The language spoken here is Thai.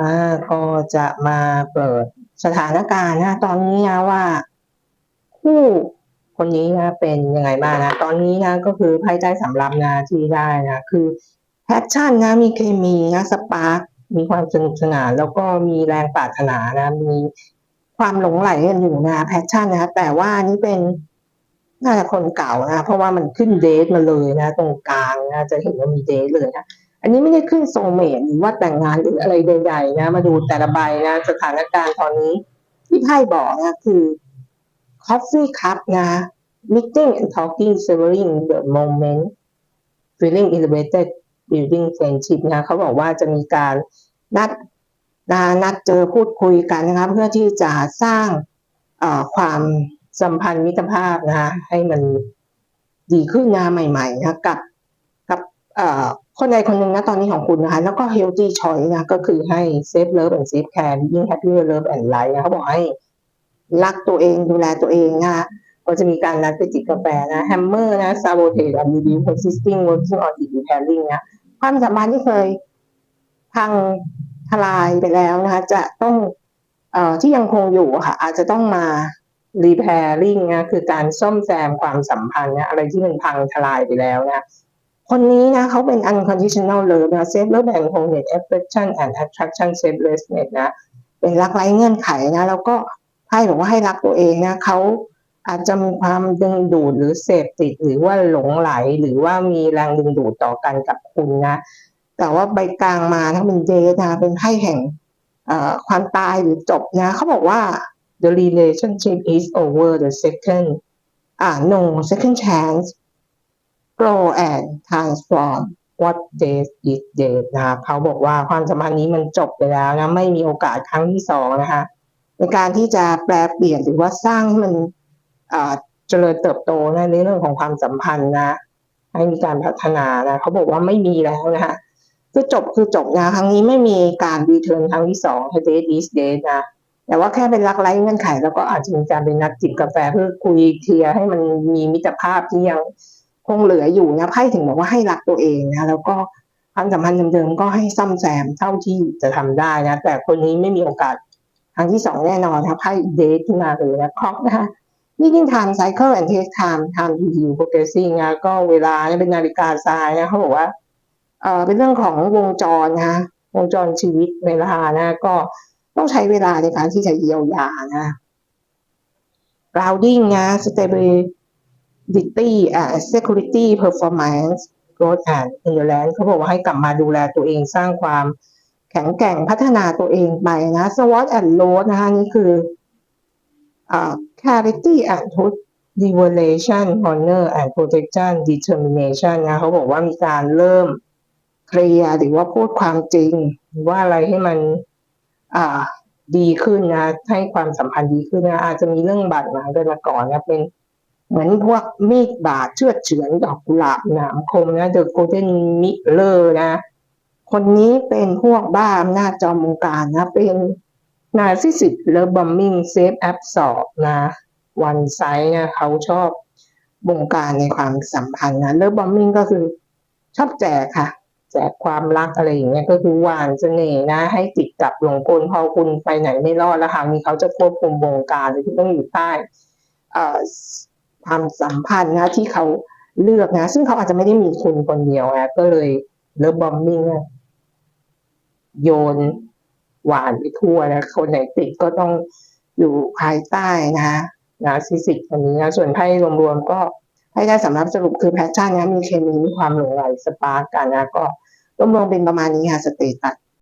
อ่าก็จะมาเปิดสถานการณ์นะ ตอนนี้นะว่า คู่คนนี้นะเป็นยังไงบ้างนะ ตอนนี้นะก็คือไพ่ใต้สำรับนะที่ได้นะคือแพชชั่นนะมีเคมีนะสปาร์คมีความสนุกสนาน แล้วก็มีแรงปรารถนานะ มีความหลงไหลกันอยู่นะแพชชั่นนะแต่ว่านี่เป็นน่าจะคนเก่านะเพราะว่ามันขึ้นเดทมาเลยนะ ตรงกลางนะจะเห็นว่ามีเดทเลยนะ อันนี้ไม่ได้ขึ้นโซเมตหรือว่าแต่งงานหรืออะไรใดๆนะ มาดูแต่ละใบนะสถานการณ์ตอนนี้ ที่ไพ่บอกนะคือ coffee cup นะ meeting and talking savoring the moment feeling elevated building friendship นะเขาบอกว่าจะมีการนัดนะนัดเจอพูดคุยกันนะคะเพื่อที่จะสร้างความสัมพันธ์มิตรภาพนะให้มันดีขึ้นนะใหม่ๆนะกับกับเอ่อ คนใดคนหนึ่งนะตอนนี้ของคุณนะคะ แล้วก็ healthy choice นะก็คือให้ safe love and safe care ยิ่ง happy love and life นะเขาบอกให้รักตัวเองดูแลตัวเองนะคะก็จะมีการนัดไปจิบกาแฟนะ hammer นะ sabotage and be persisting working on it repairing นะความสัมพันธ์ที่เคยพังทลายไปแล้วนะคะ จะต้องเอ่อที่ยังคงอยู่ค่ะ อาจจะต้องมา repairing นะคือการซ่อมแซมความสัมพันธ์นะอะไรที่มันพังทลายไปแล้วนะ คนนี้นะเขาเป็น unconditional love นะ safe love and wholeness affection and attraction selflessness นะ เป็นรักไร้เงื่อนไขนะ แล้วก็ไพ่บอกว่าให้รักตัวเองนะเขาอาจจะมีความดึงดูดหรือเสพติดหรือว่าหลงไหลหรือว่ามีแรงดึงดูดต่อกันกับคุณนะ แต่ว่าใบกลางมาถ้าเป็นเดนะเป็นไพ่แห่งความตายหรือจบนะเขาบอกว่า the relationship is over the second อ่า no second chance grow and transform what death is dead นะคะเขาบอกว่าความสัมพันธ์นี้มันจบไปแล้วนะไม่มีโอกาสครั้งที่สองนะคะในการที่จะแปลเปลี่ยนหรือว่าสร้างให้มันเจริญเติบโตนะในเรื่องของความสัมพันธ์นะ ให้มีการพัฒนานะเขาบอกว่าไม่มีแล้วนะคะคือจบคือจบนะครั้งนี้ไม่มีการรีเทิร์นครั้งที่สองให้เดทดิสเดทนะแต่ว่าแค่เป็นรักไร้เงื่อนไข แล้วก็อาจจะมีการเป็นนัดจิบกาแฟเพื่อคุยเคลียร์ให้มันมีมิตรภาพที่ยัง คงเหลืออยู่นะไพ่ถึงบอกว่าให้รักตัวเองนะแล้วก็ความสัมพันธ์เดิมๆก็ให้ซ่อมแซมเท่าที่จะทำได้นะ แต่คนนี้ไม่มีโอกาสครั้งที่สองแน่นอนนะไพ่เดทขึ้นมาเลยนะคอกนะคะนี่ยิ่ง time cycle and take time time to heal progressing นะก็เวลาเนี่ยเป็นนาฬิกาทรายนะเขาบอกว่าเออเป็นเรื่องของวงจรนะวงจรชีวิตเวลานะ ก็ต้องใช้เวลาในการที่จะเยียวยานะ grounding นะ stability อ่า security performance growth and endurance เขาบอกว่าให้กลับมาดูแลตัวเองสร้างความแข็งแกร่งพัฒนาตัวเองไปนะ SWOT and load นะคะนี่คืออ่า clarity and truth devolution honor and protection determination นะเขาบอกว่ามีการเริ่มเคลียร์หรือว่าพูดความจริง หรือว่าอะไรให้มันอ่าดีขึ้นนะ ให้ความสัมพันธ์ดีขึ้นนะ อาจจะมีเรื่องบาดหมางกันมาก่อนนะเป็น เหมือนพวกมีดบาดเชือดเฉือนดอกกุหลาบหนามคมนะเดอะโกลเด้นมิเลอร์นะ คนนี้เป็นพวกบ้าอำนาจจอมวงการนะ เป็นนาซิสิตเลบัมมิงเซฟแอปสอบนะ วันไซนะเขาชอบบงการในความสัมพันธ์นะเลบัมมิงก็คือชอบแจกค่ะ แจกความรักอะไรอย่างเงี้ยก็คือหวานเสน่ห์นะ ให้ติดกับหลงกลพอคุณไปไหนไม่รอดแล้วคราวนี้เขาจะควบคุมวงการโดยที่ต้องอยู่ใต้อ่อ ความสัมพันธ์นะที่เขาเลือกนะ ซึ่งเขาอาจจะไม่ได้มีคุณคนเดียวนะก็เลยเลิฟบอมมิงโยนหวานไปทั่วนะคนไหนติดก็ต้องอยู่ภายใต้นะนะซิสิกคนนี้นะส่วนไพ่รวมๆก็ให้ได้สำหรับสรุปคือแพชชั่นนะมีเคมีมีความหลงไหลสปาร์กกันนะก็รวมๆเป็นประมาณนี้ค่ะสเตตัส